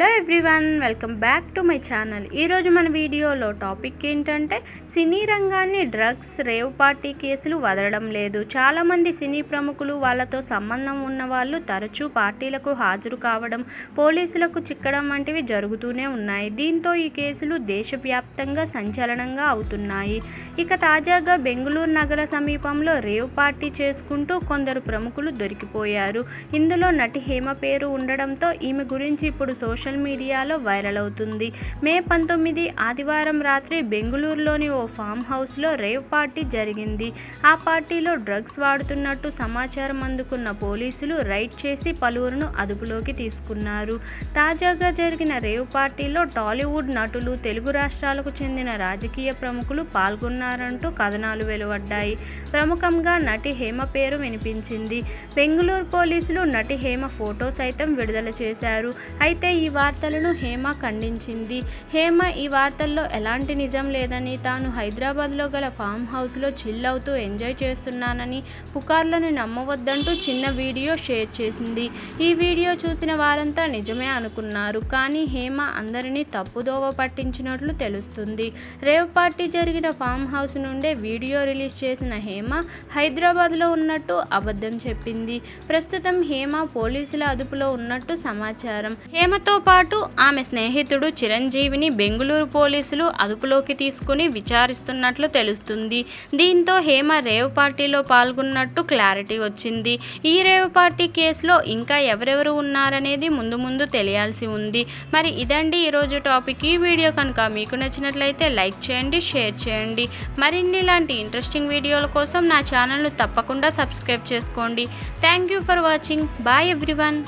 Hello everyone welcome back to my channel. ఈరోజు మన వీడియోలో టాపిక్ ఏంటంటే సినీ రంగాన్ని డ్రగ్స్ రేవ్ పార్టీ కేసులు వదలడం లేదు. చాలామంది సినీ ప్రముఖులు వాళ్ళతో సంబంధం ఉన్న వాళ్ళు తరచూ పార్టీలకు హాజరు కావడం పోలీసులకు చిక్కడం వంటివి జరుగుతూనే ఉన్నాయి. దీంతో ఈ కేసులు దేశవ్యాప్తంగా సంచలనంగా అవుతున్నాయి. ఇక తాజాగా బెంగళూరు నగర సమీపంలో రేవ్ పార్టీ చేసుకుంటూ కొందరు ప్రముఖులు దొరికిపోయారు. ఇందులో నటి హేమ పేరు ఉండడంతో ఈమె గురించి ఇప్పుడు సోషల్ సోషల్ మీడియాలో వైరల్ అవుతుంది. మే పంతొమ్మిది ఆదివారం రాత్రి బెంగళూరులోని ఓ ఫామ్ హౌస్లో రేవ్ పార్టీ జరిగింది. ఆ పార్టీలో డ్రగ్స్ వాడుతున్నట్టు సమాచారం అందుకున్న పోలీసులు రైడ్ చేసి పలువురును అదుపులోకి తీసుకున్నారు. తాజాగా జరిగిన రేవ్ పార్టీలో టాలీవుడ్ నటులు తెలుగు రాష్ట్రాలకు చెందిన రాజకీయ ప్రముఖులు పాల్గొన్నారంటూ కథనాలు వెలువడ్డాయి. ప్రముఖంగా నటి హేమ పేరు వినిపించింది. బెంగళూరు పోలీసులు నటి హేమ ఫోటో సైతం విడుదల చేశారు. అయితే ఈ వార్తలను హేమ ఖండించింది. హేమ ఈ వార్తల్లో ఎలాంటి నిజం లేదని తాను హైదరాబాద్లో గల ఫామ్ హౌస్లో చిల్ అవుతూ ఎంజాయ్ చేస్తున్నానని పుకార్లను నమ్మవద్దంటూ చిన్న వీడియో షేర్ చేసింది. ఈ వీడియో చూసిన వారంతా నిజమే అనుకున్నారు. కానీ హేమ అందరినీ తప్పుదోవ పట్టించినట్లు తెలుస్తుంది. రేవ్ పార్టీ జరిగిన ఫామ్ హౌస్ నుండే వీడియో రిలీజ్ చేసిన హేమ హైదరాబాద్లో ఉన్నట్టు అబద్ధం చెప్పింది. ప్రస్తుతం హేమ పోలీసుల అదుపులో ఉన్నట్టు సమాచారం. హేమతో పాటు ఆమె స్నేహితుడు చిరంజీవిని బెంగళూరు పోలీసులు అదుపులోకి తీసుకుని విచారిస్తున్నట్లు తెలుస్తుంది. దీంతో హేమ రేవ్ పార్టీలో పాల్గొన్నట్టు క్లారిటీ వచ్చింది. ఈ రేవ్ పార్టీ కేసులో ఇంకా ఎవరెవరు ఉన్నారనేది ముందు ముందు తెలియాల్సి ఉంది. మరి ఇదండి ఈరోజు టాపిక్. ఈ వీడియో కనుక మీకు నచ్చినట్లయితే లైక్ చేయండి షేర్ చేయండి. మరిన్ని ఇలాంటి ఇంట్రెస్టింగ్ వీడియోల కోసం నా ఛానల్ను తప్పకుండా సబ్స్క్రైబ్ చేసుకోండి. Thank you for watching. Bye everyone.